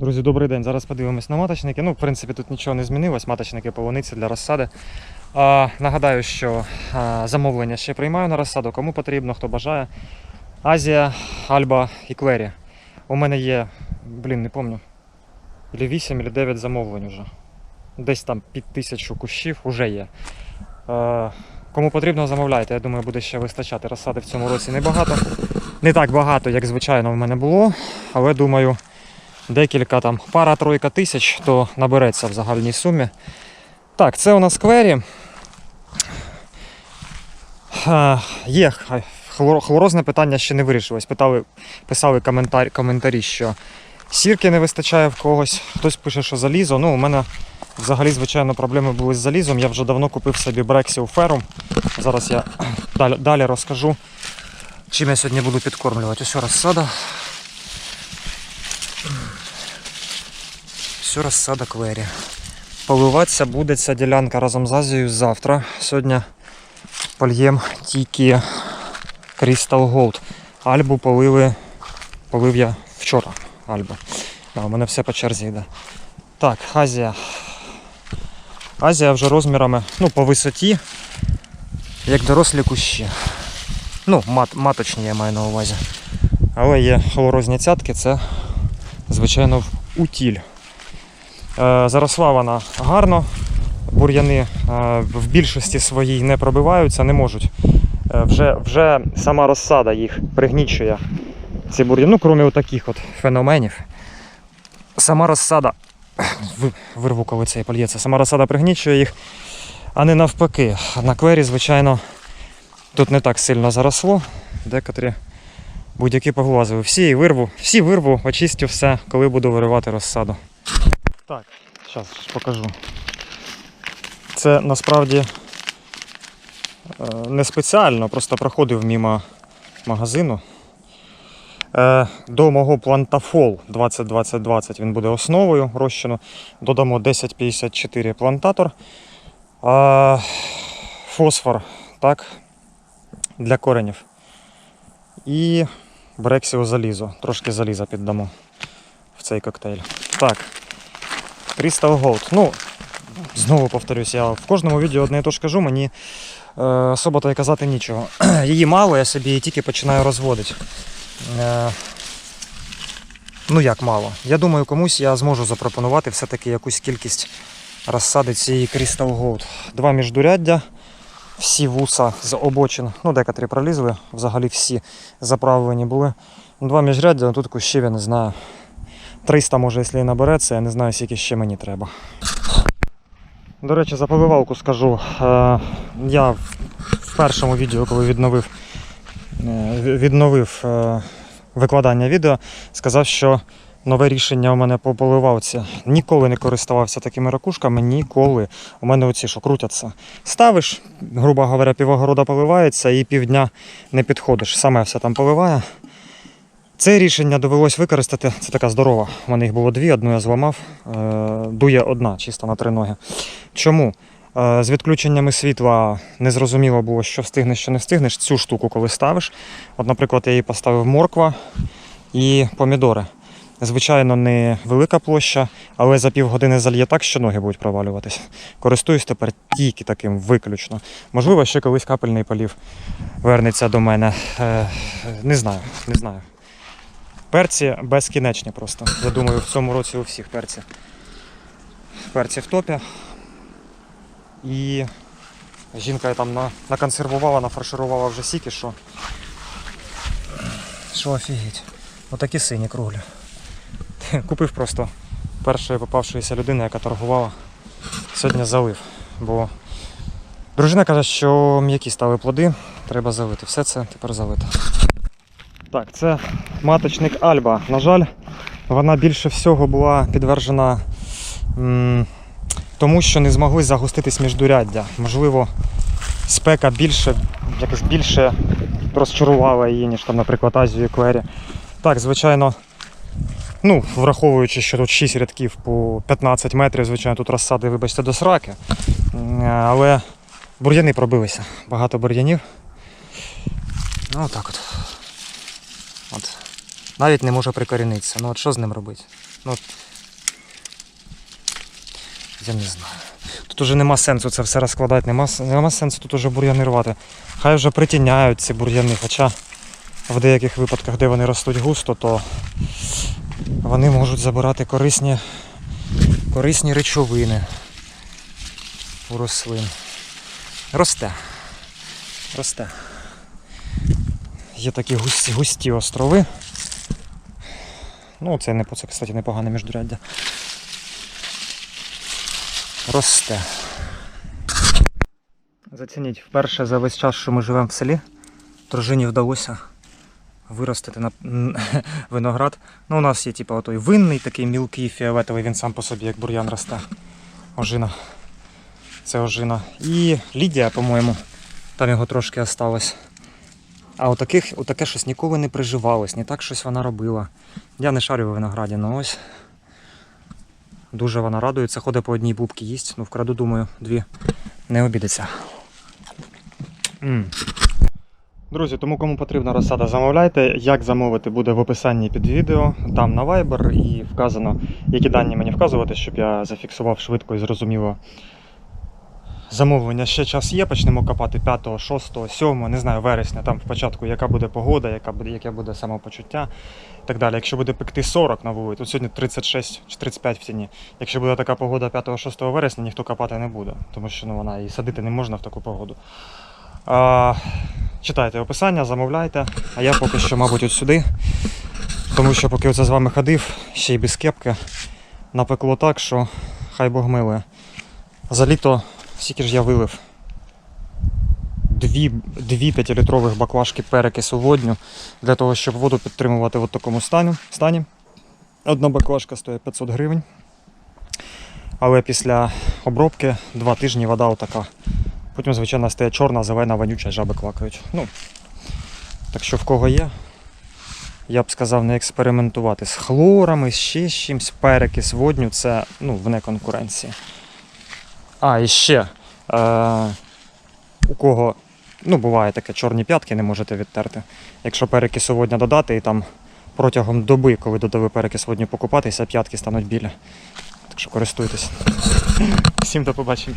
Друзі, добрий день. Зараз подивимось на маточники. Ну, в принципі, тут нічого не змінилось. Маточники полуниці для розсади. А, нагадаю, що а, замовлення ще приймаю на розсаду. Кому потрібно, хто бажає. Азія, Альба і Клері. У мене є, блін, не пам'ятаю, ілі 8, ілі 9 замовлень вже. Десь там під тисячу кущів вже є. Е, кому потрібно, замовляйте. Я думаю, буде ще вистачати. Розсади в цьому році небагато. Не так багато, як звичайно в мене було, але думаю, декілька там пара-тройка тисяч, то набереться в загальній сумі. Так, це у нас квері. Е, Є хлорозне питання ще не вирішилось. Питали, писали коментар, коментарі, що сірки не вистачає в когось. Хтось пише, що залізо. Ну, у мене взагалі, звичайно, проблеми були з залізом. Я вже давно купив собі Брексіл Ферум. Зараз я далі, далі розкажу, чим я сьогодні буду підкормлювати. Ось розсада. Все розсада квері. Поливатися буде ця ділянка разом з Азією завтра. Сьогодні польєм тільки Crystal Gold. Альбу полили, полив я вчора. Альбу. А, у мене все по черзі йде. Так, Азія. Азія вже розмірами, ну, по висоті, як дорослі кущі. Ну, мат, маточні я маю на увазі. Але є хлорозні цятки, це, звичайно, утіль. Е, заросла вона гарно. Бур'яни е, в більшості своїй не пробиваються, не можуть. Е, вже, вже сама розсада їх пригнічує. Ці бур'яни, ну, крім таких от феноменів. Сама розсада. Вирву, коли цей польється. Сама розсада пригнічує їх, а не навпаки. На квері, звичайно, тут не так сильно заросло. Декотрі будь-які поглазили. Всі вирву, всі вирву, очистю все, коли буду виривати розсаду. Так, зараз покажу. Це насправді е, не спеціально, просто проходив мимо магазину. Е, До мого плантафол 2020-20 він буде основою розчину. Додамо 1054 плантатор. Фосфор, так, для коренів. І брексіо залізо. Трошки заліза піддамо в цей коктейль. Так. Crystal Gold. Ну, знову повторюсь, я в кожному відео одне і те ж кажу, мені е, особо то й казати нічого. Її мало, я собі її тільки починаю розводити. Е, ну як мало. Я думаю, комусь я зможу запропонувати все-таки якусь кількість розсади цієї Crystal Gold. Два міждуряддя, всі вуса з обочин, ну декотрі пролізли, взагалі всі заправлені були. Два міжряддя, ну, тут кущів я не знаю. 300 може, якщо і набереться, я не знаю, скільки ще мені треба. До речі, за поливалку скажу. Е, я в- в першому відео, коли відновив, е, відновив е, викладання відео, сказав, що нове рішення у мене по поливалці. Ніколи не користувався такими ракушками, ніколи. У мене оці, що крутяться. Ставиш, грубо говоря, півогорода поливається і півдня не підходиш. Саме все там поливає. Це рішення довелось використати. Це така здорова. У мене їх було дві, одну я зламав. Е, Дує одна, чисто на три ноги. Чому? Е, З відключеннями світла незрозуміло було, що встигнеш, що не встигнеш. Цю штуку, коли ставиш. От, наприклад, я її поставив морква і помідори. Звичайно, не велика площа, але за півгодини зальє так, що ноги будуть провалюватись. Користуюсь тепер тільки таким виключно. Можливо, ще колись капельний полів вернеться до мене. Е, Не знаю, не знаю. Перці безкінечні просто. Я думаю, в цьому році у всіх перці. Перці в топі. І жінка там на, наконсервувала, нафарширувала вже сіки, що. Що офігеть. Отакі сині круглі. Купив просто першої попавшоїся людини, яка торгувала. Сьогодні залив. Бо дружина каже, що м'які стали плоди, треба залити. Все це тепер залито. Так, це маточник Альба. На жаль, вона більше всього була підтверджена м, тому, що не змогли загуститись міждуряддя. Можливо, спека більше, якось більше розчарувала її, ніж там, наприклад, Азію і Клері. Так, звичайно, ну, враховуючи, що тут 6 рядків по 15 метрів, звичайно, тут розсади, вибачте, до сраки. Але бур'яни пробилися. Багато бур'янів. Ну, отак от. От. Навіть не може прикорінитися. Ну от що з ним робити? Ну, я не знаю. Тут уже нема сенсу це все розкладати, нема, нема сенсу тут уже бур'яни рвати. Хай вже притіняють ці бур'яни, хоча в деяких випадках, де вони ростуть густо, то вони можуть забирати корисні, корисні речовини у рослин. Росте. Росте. Є такі густі, густі острови. Ну, це не це, кстати, непогане міждуряддя. Росте. Зацініть, вперше за весь час, що ми живемо в селі, дружині вдалося виростити на виноград. Ну, у нас є типу, отой винний, такий мілкий фіолетовий, він сам по собі, як бур'ян росте. Ожина. Це ожина. І Лідія, по-моєму, там його трошки осталось. А у таких, у таке щось ніколи не приживалось, не так щось вона робила. Я не шарю в винограді, ну ось. Дуже вона радується, ходить по одній бубці їсть. Ну, вкраду, думаю, дві не обідеться. Друзі, тому кому потрібна розсада, замовляйте. Як замовити буде в описанні під відео, там на Viber і вказано, які дані мені вказувати, щоб я зафіксував швидко і зрозуміло. Замовлення ще час є, почнемо копати 5, 6, 7, не знаю, вересня, там в початку, яка буде погода, яка буде, яке буде самопочуття і так далі. Якщо буде пекти 40 на вулиці, тут сьогодні 36 чи 35 в тіні. Якщо буде така погода 5-6 вересня, ніхто копати не буде, тому що ну, вона і садити не можна в таку погоду. А, читайте описання, замовляйте, а я поки що, мабуть, от сюди. Тому що поки оце з вами ходив, ще й без кепки, напекло так, що хай Бог милує. За літо скільки ж я вилив? Дві, дві 5-літрових баклажки перекису водню для того, щоб воду підтримувати в такому стані. Одна баклажка стоїть 500 гривень. Але після обробки два тижні вода отака. Потім, звичайно, стає чорна, зелена, вонюча, жаби клакають. Ну, так що в кого є, я б сказав, не експериментувати з хлорами, з чимсь. Перекис водню це ну, вне конкуренції. А, і ще. Е, у кого ну, буває таке, чорні п'ятки не можете відтерти. Якщо перекис водня додати і там протягом доби, коли додали перекис водню покупатися, п'ятки стануть біля. Так що користуйтесь. Всім до побачення.